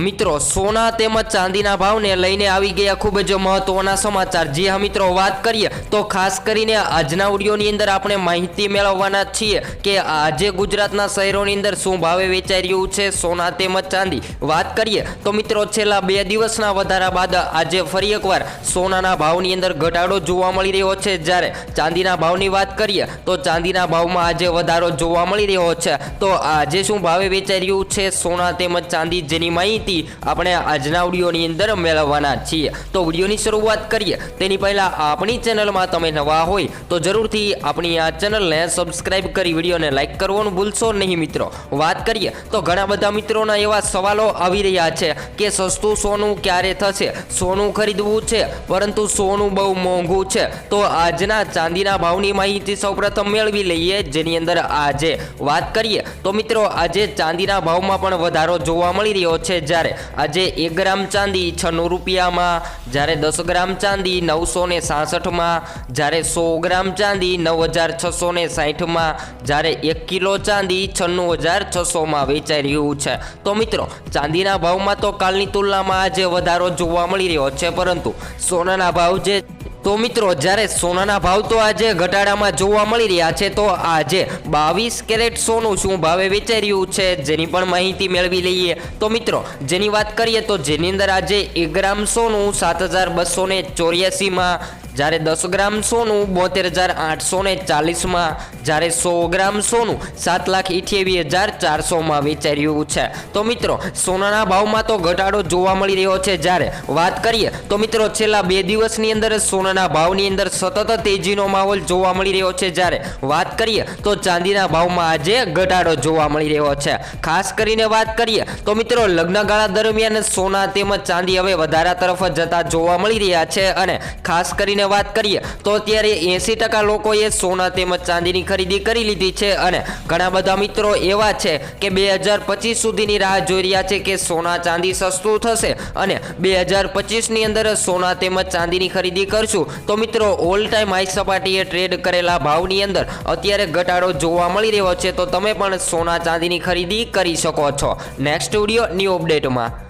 મિત્રો, સોના તેમજ ચાંદીના ભાવને લઈને આવી ગયા ખૂબ જ મહત્વના સમાચાર. જે હા મિત્રો, વાત કરીએ તો ખાસ કરીને આજના ઓડિયોની અંદર આપણે માહિતી મેળવવાના છીએ કે આજે ગુજરાતના શહેરોની અંદર શું ભાવે વેચાઈ રહ્યું છે સોના તેમજ ચાંદી. વાત કરીએ તો મિત્રો, છેલ્લા બે દિવસના વધારા બાદ આજે ફરી એકવાર સોનાના ભાવની અંદર ઘટાડો જોવા મળી રહ્યો છે. જ્યારે ચાંદીના ભાવની વાત કરીએ તો ચાંદીના ભાવમાં આજે વધારો જોવા મળી રહ્યો છે. તો આજે શું ભાવે વેચાઈ રહ્યું છે સોના તેમજ ચાંદી, જેની માહિતી આપણે આજના વિડીયોની અંદર મેળવવાના છીએ. તો વિડીયોની શરૂઆત કરીએ. તેની પહેલાં આપણી ચેનલમાં તમે નવા હોય તો જરૂરથી આપણી આ ચેનલને સબસ્ક્રાઈબ કરી વિડીયોને લાઇક કરવાનું ભૂલશો નહીં મિત્રો. વાત કરીએ તો ઘણા બધા મિત્રોના એવા સવાલો આવી રહ્યા છે કે સસ્તું સોનું ક્યારે થશે? સોનું ખરીદવું છે, પરંતુ સોનું બહુ મોંઘું છે. તો આજના ચાંદીના ભાવની માહિતી સૌપ્રથમ મેળવી લઈએ જેની અંદર આજે વાત કરીએ. તો મિત્રો, આજે ચાંદીના ભાવમાં પણ વધારો જોવા મળી રહ્યો છે. જ્યારે આજે એક ગ્રામ ચાંદી છન્નું રૂપિયામાં, જ્યારે દસ ગ્રામ ચાંદી નવસો ને સાસઠમાં, જ્યારે સો ગ્રામ ચાંદી નવ હજાર છસો ને સાહીઠમાં જ્યારે એક કિલો ચાંદી છન્નું હજાર છસોમાં વેચાઈ રહ્યું છે. તો મિત્રો, ચાંદીના ભાવમાં તો કાલની તુલનામાં આજે વધારો જોવા મળી રહ્યો છે, પરંતુ સોનાના ભાવ જે તો મિત્રો, જ્યારે સોનાના ભાવ તો આજે ઘટાડામાં જોવા મળી રહ્યા છે, તો આજે બાવીસ કેરેટ સોનું શું ભાવે વેચાઈ છે, જેની પણ માહિતી મેળવી લઈએ. તો મિત્રો, જેની વાત કરીએ તો જેની અંદર આજે એક ગ્રામ સોનું સાત હજાર બસો ચોર્યાસીમાં જ્યારે દસ ગ્રામ સોનું, બોતેર હજાર આઠસો ને ચાલીસમાં જ્યારે સો ગ્રામ સોનું, સાત લાખ ઇઠ્યાવી હજાર ચારસોમાં વેચાઈ છે. તો મિત્રો, સોનાના ભાવમાં તો ઘટાડો જોવા મળી રહ્યો છે. જ્યારે વાત કરીએ, તો મિત્રો, છેલ્લા બે દિવસની અંદર સોનાના ભાવની અંદર સતત તેજીનો માહોલ જોવા મળી રહ્યો છે. જ્યારે વાત કરીએ, તો ચાંદીના ભાવમાં આજે ઘટાડો જોવા મળી રહ્યો છે. ખાસ કરીને વાત કરીએ, તો મિત્રો, લગ્નગાળા દરમિયાન સોના તેમજ ચાંદી હવે વધારા તરફ જતા જોવા મળી રહ્યા છે અને ખાસ કરીને વાત કરીએ, તો અત્યારે એંસી ટકા લોકોએ સોના તેમજ ચાંદીની ખરીદી કરી લીધી છે અને ઘણા બધા મિત્રો એવા છે કે બે હજાર પચીસ સુધીની રાહ જોઈ રહ્યા છે કે સોના, ચાંદી સસ્તું થશે અને બે હજાર પચીસની અંદર સોના તેમજ ચાંદીની ખરીદી કરશું. તો મિત્રો ઓલ ટાઈમ હાઈ સપાટીએ ટ્રેડ કરેલા ભાવની અંદર અત્યારે ઘટાડો જોવા મળી રહ્યો છે. તો તમે પણ સોના, ચાંદીની ખરીદી કરી શકો છો. Next video new અપડેટમાં